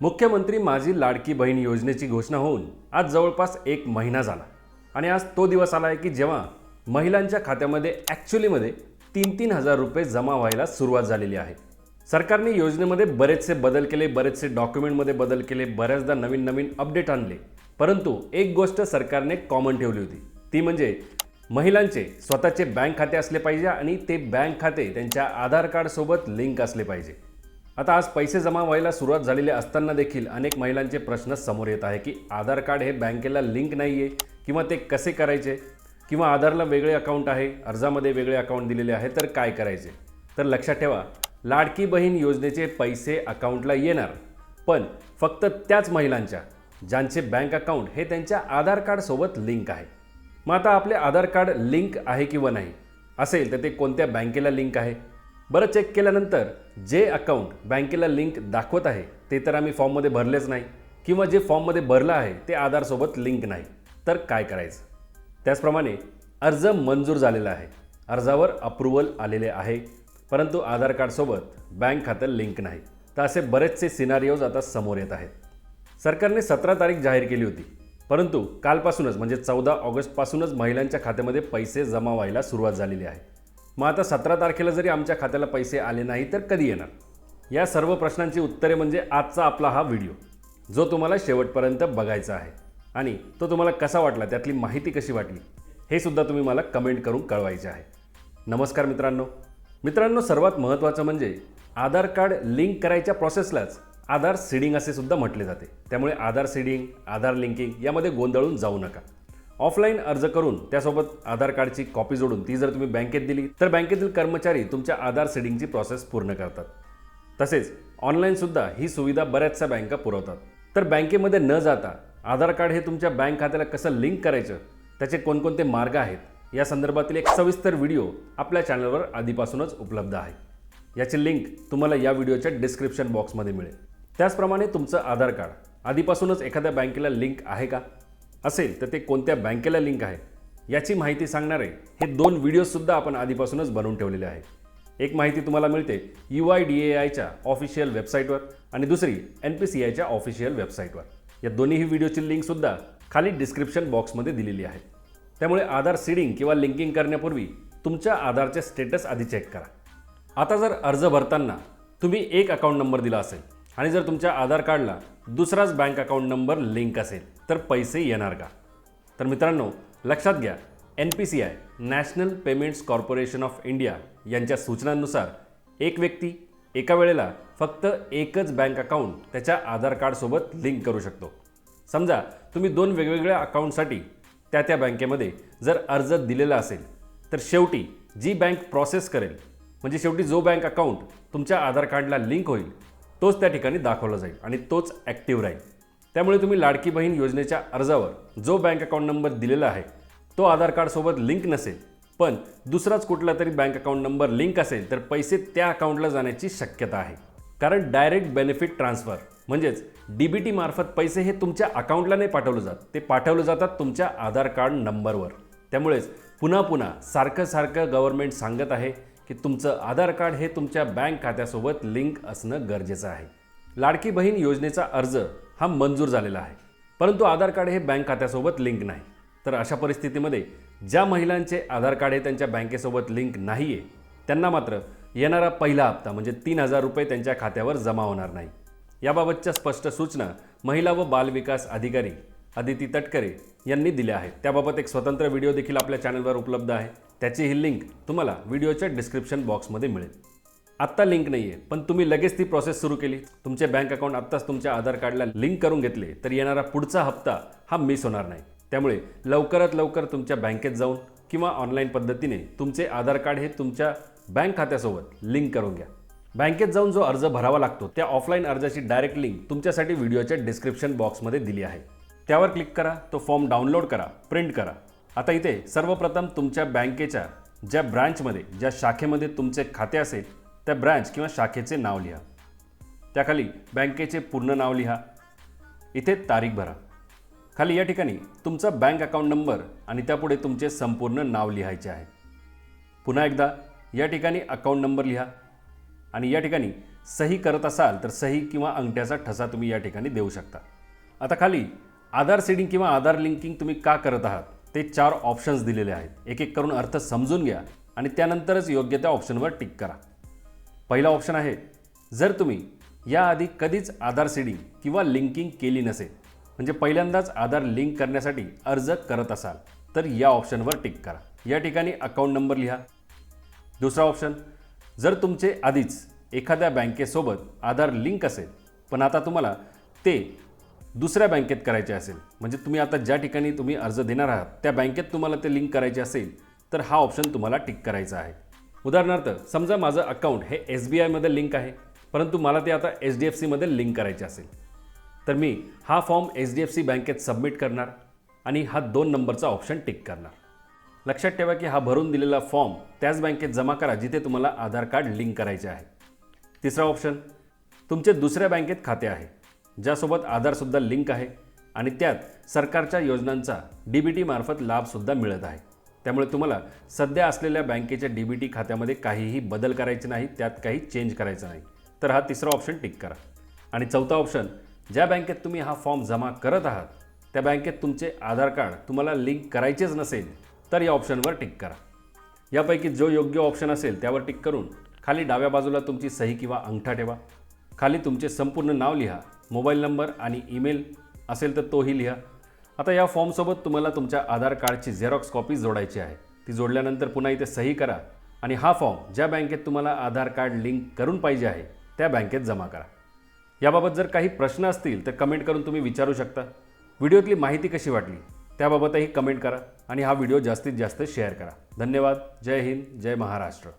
मुख्यमंत्री माझी लाडकी बहीण योजनेची घोषणा होऊन आज जवळपास एक महिना झाला. आणि आज तो दिवस आला आहे की जेव्हा महिलांच्या खात्यामध्ये ॲक्च्युलीमध्ये तीन तीन हजार रुपये जमा व्हायला सुरुवात झालेली आहे. सरकारने योजनेमध्ये बरेचसे बदल केले बरेचसे डॉक्युमेंटमध्ये बदल केले बऱ्याचदा नवीन नवीन अपडेट आणले. परंतु एक गोष्ट सरकारने कॉमन ठेवली होती. ती म्हणजे महिलांचे स्वतःचे बँक खाते असले पाहिजे आणि ते बँक खाते त्यांच्या आधार कार्डसोबत लिंक असले पाहिजे. आता आज पैसे जमा व्हायला सुरुवात झालेली असताना देखील अनेक महिलांचे प्रश्न समोर येत आहे की आधार कार्ड हे बँकेला लिंक नाही आहे किंवा ते कसे करायचे? किंवा आधारला वेगळे अकाउंट आहे अर्जामध्ये वेगळे अकाउंट दिलेले आहे तर काय करायचे? तर लक्षात ठेवा लाडकी बहीण योजनेचे पैसे अकाउंटला येणार पण फक्त त्याच महिलांच्या ज्यांचे बँक अकाउंट हे त्यांच्या आधार कार्डसोबत लिंक आहे. मग आता आपले आधार कार्ड लिंक आहे किंवा नाही? असेल तर ते कोणत्या बँकेला लिंक आहे? बरं चेक केल्यानंतर जे अकाउंट बँकेला लिंक दाखवत आहे ते तर आम्ही फॉर्ममध्ये भरलेच नाही. किंवा जे फॉर्ममध्ये भरलं आहे ते आधारसोबत लिंक नाही. तर काय करायचं? त्याचप्रमाणे अर्ज मंजूर झालेला आहे. अर्जावर अप्रुव्हल आलेले आहे. परंतु आधार कार्डसोबत बँक खातं लिंक नाही. तर असे बरेचसे सिनारिओज आता समोर येत आहेत. सरकारने सतरा तारीख जाहीर केली होती. परंतु कालपासूनच म्हणजे चौदा ऑगस्टपासूनच महिलांच्या खात्यामध्ये पैसे जमा व्हायला सुरुवात झालेली आहे. मग आता सतरा तारखेला जरी आमच्या खात्याला पैसे आले नाही तर कधी येणार? या सर्व प्रश्नांची उत्तरे म्हणजे आजचा आपला हा व्हिडिओ जो तुम्हाला शेवटपर्यंत बघायचा आहे. आणि तो तुम्हाला कसा वाटला त्यातली माहिती कशी वाटली हे सुद्धा तुम्ही मला कमेंट करून कळवायचे आहे. नमस्कार मित्रांनो. मित्रांनो सर्वात महत्त्वाचं म्हणजे आधार कार्ड लिंक करायच्या प्रोसेसलाच आधार सीडिंग असे सुद्धा म्हटले जाते. त्यामुळे आधार सीडिंग आधार लिंकिंग यामध्ये गोंधळून जाऊ नका. ऑफलाईन अर्ज करून त्यासोबत आधार कार्डची कॉपी जोडून ती जर तुम्ही बँकेत दिली तर बँकेतील कर्मचारी तुमच्या आधार सीडिंगची प्रोसेस पूर्ण करतात. तसेच ऑनलाईनसुद्धा ही सुविधा बऱ्याचशा बँका पुरवतात. तर बँकेमध्ये न जाता आधार कार्ड हे तुमच्या बँक खात्याला कसं लिंक करायचं त्याचे कोणकोणते मार्ग आहेत या संदर्भातील एक सविस्तर व्हिडिओ आपल्या चॅनलवर आधीपासूनच उपलब्ध आहे. याची लिंक तुम्हाला या व्हिडिओच्या डिस्क्रिप्शन बॉक्समध्ये मिळेल. त्याचप्रमाणे तुमचं आधार कार्ड आधीपासूनच एखाद्या बँकेला लिंक आहे का? असेल तर ते कोणत्या बँकेला लिंक आहे याची माहिती सांगणारे हे दोन व्हिडिओजसुद्धा आपण आधीपासूनच बनवून ठेवलेले आहे एक माहिती तुम्हाला मिळते यू आय डी ए आयच्या ऑफिशियल वेबसाईटवर आणि दुसरी एन पी सी आयच्या ऑफिशियल वेबसाईटवर या दोन्हीही व्हिडिओची लिंकसुद्धा खाली डिस्क्रिप्शन बॉक्समध्ये दिलेली आहे. त्यामुळे आधार सीडिंग किंवा लिंकिंग करण्यापूर्वी तुमच्या आधारचे स्टेटस आधी चेक करा. आता जर अर्ज भरताना तुम्ही एक अकाउंट नंबर दिला असेल आणि जर तुमच्या आधार कार्डला दुसराच बँक अकाउंट नंबर लिंक असेल तर पैसे येणार का? तर मित्रांनो लक्षात घ्या N P C I National Payments Corporation of India यांच्या सूचनांनुसार एक व्यक्ती एका वेळेला फक्त एकच बँक अकाउंट त्याच्या आधार कार्डसोबत लिंक करू शकतो. समजा तुम्ही दोन वेगवेगळ्या अकाउंटसाठी त्या त्या बँकेमध्ये जर अर्ज दिलेला असेल तर शेवटी जी बँक प्रोसेस करेल म्हणजे शेवटी जो बँक अकाउंट तुमच्या आधार कार्डला लिंक होईल तोच त्या ठिकाणी दाखवला जाईल आणि तोच ॲक्टिव्ह राहील. त्यामुळे तुम्ही लाडकी बहीण योजनेच्या अर्जावर जो बँक अकाउंट नंबर दिलेला आहे तो आधार कार्डसोबत लिंक नसेल पण दुसराच कुठला तरी बँक अकाउंट नंबर लिंक असेल तर पैसे त्या अकाउंटला जाण्याची शक्यता आहे. कारण डायरेक्ट बेनिफिट ट्रान्सफर म्हणजेच डी बी टी मार्फत पैसे हे तुमच्या अकाउंटला नाही पाठवलं जात ते पाठवलं जातात तुमच्या आधार कार्ड नंबरवर त्यामुळेच पुन्हा पुन्हा सारखं सारखं गव्हर्नमेंट सांगत आहे की तुमचं आधार कार्ड हे तुमच्या बँक खात्यासोबत लिंक असणं गरजेचं आहे. लाडकी बहीण योजनेचा अर्ज हा मंजूर झालेला आहे. परंतु आधार कार्ड हे बँक खात्यासोबत लिंक नाही. तर अशा परिस्थितीमध्ये ज्या महिलांचे आधार कार्ड हे त्यांच्या बँकेसोबत लिंक नाही आहे त्यांना मात्र येणारा पहिला हप्ता म्हणजे तीन हजार रुपये त्यांच्या खात्यावर जमा होणार नाही. याबाबतच्या स्पष्ट सूचना महिला व बालविकास अधिकारी अदिती तटकरे यांनी दिल्या आहेत. त्याबाबत एक स्वतंत्र व्हिडिओ देखील आपल्या चॅनलवर उपलब्ध आहे. त्याची ही लिंक तुम्हाला व्हिडिओच्या डिस्क्रिप्शन बॉक्समध्ये मिळेल. आत्ता लिंक नाही आहे पण तुम्ही लगेच ती प्रोसेस सुरू केली. तुमचे बँक अकाउंट आत्ताच तुमच्या आधार कार्डला लिंक करून घेतले तर येणारा पुढचा हप्ता हा मिस होणार नाही. त्यामुळे लवकरात लवकर तुमच्या बँकेत जाऊन किंवा ऑनलाईन पद्धतीने तुमचे आधार कार्ड हे तुमच्या बँक खात्यासोबत लिंक करून घ्या. बँकेत जाऊन जो अर्ज भरावा लागतो त्या ऑफलाईन अर्जाची डायरेक्ट लिंक तुमच्यासाठी व्हिडिओच्या डिस्क्रिप्शन बॉक्समध्ये दिली आहे. त्यावर क्लिक करा तो फॉर्म डाउनलोड करा प्रिंट करा. आता इथे सर्वप्रथम तुमच्या बँकेच्या ज्या ब्रँचमध्ये ज्या शाखेमध्ये तुमचे खाते असेल त्या ब्रँच किंवा शाखेचे नाव लिहा. त्याखाली बँकेचे पूर्ण नाव लिहा. इथे तारीख भरा. खाली या ठिकाणी तुमचा बँक अकाउंट नंबर आणि त्यापुढे तुमचे संपूर्ण नाव लिहायचे आहे. पुन्हा एकदा या ठिकाणी अकाउंट नंबर लिहा. आणि या ठिकाणी सही करत असाल तर सही किंवा अंगठ्याचा ठसा तुम्ही या ठिकाणी देऊ शकता. आता खाली आधार सीडिंग किंवा आधार लिंकिंग तुम्ही का करत आहात? ते चार ऑप्शन्स दिलेले आहेत. एक एक करून अर्थ समजून घ्या आणि त्यानंतरच योग्य त्या ऑप्शनवर टिक करा. पहिला ऑप्शन आहे जर तुम्ही याआधी कधीच आधार सीडिंग किंवा लिंकिंग केली नसेल म्हणजे पहिल्यांदाच आधार लिंक करण्यासाठी अर्ज करत असाल तर या ऑप्शनवर टिक करा. या ठिकाणी अकाउंट नंबर लिहा. दुसरा ऑप्शन जर तुमचे आधीच एखाद्या बँकेसोबत आधार लिंक असेल पण आता तुम्हाला ते दुसऱ्या बँकेत करायचे असेल म्हणजे तुम्ही आता ज्या ठिकाणी तुम्ही अर्ज देणार आहात त्या बँकेत तुम्हाला ते लिंक करायचे असेल तर हा ऑप्शन तुम्हाला टिक करायचा आहे. उदाहरणार्थ समजा माझं अकाउंट हे एस बी आयमध्ये लिंक आहे परंतु मला ते आता एच डी एफ सीमध्ये लिंक करायचे असेल. तर मी हा form H D F C बँकेत सबमिट करणार आणि हा दोन नंबरचा ऑप्शन टिक करणार. लक्षात ठेवा की हा भरून दिलेला फॉर्म त्याच बँकेत जमा करा जिथे तुम्हाला आधार कार्ड लिंक करायचे आहे. तिसरा ऑप्शन तुमचे दुसऱ्या बँकेत खाते आहे. ज्यासोबत आधारसुद्धा लिंक आहे आणि त्यात सरकारच्या योजनांचा डी बी टीमार्फत लाभसुद्धा मिळत आहे. त्यामुळे तुम्हाला सध्या असलेल्या बँकेच्या डी बी टी खात्यामध्ये काहीही बदल करायचे नाही त्यात काही चेंज करायचं नाही. तर हा तिसरा ऑप्शन टिक करा. आणि चौथा ऑप्शन ज्या बँकेत तुम्ही हा फॉर्म जमा करत आहात त्या बँकेत तुमचे आधार कार्ड तुम्हाला लिंक करायचेच नसेल तर या ऑप्शनवर टिक करा. यापैकी जो योग्य ऑप्शन असेल त्यावर टिक करून खाली डाव्या बाजूला तुमची सही किंवा अंगठा ठेवा. खाली तुमचे संपूर्ण नाव लिहा. मोबाईल नंबर आणि ईमेल असेल तर तोही लिहा. आता या फॉर्मसोबत तुम्हाला तुमच्या आधार कार्डची झेरॉक्स कॉपी जोडायची आहे. ती जोडल्यानंतर पुन्हा इथे सही करा आणि हा फॉर्म ज्या बँकेत तुम्हाला आधार कार्ड लिंक करून पाहिजे आहे त्या बँकेत जमा करा. याबाबत जर काही प्रश्न असतील तर कमेंट करून तुम्ही विचारू शकता. व्हिडिओतली माहिती कशी वाटली त्याबाबतही कमेंट करा आणि हा व्हिडिओ जास्तीत जास्त शेअर करा. धन्यवाद. जय हिंद. जय महाराष्ट्र.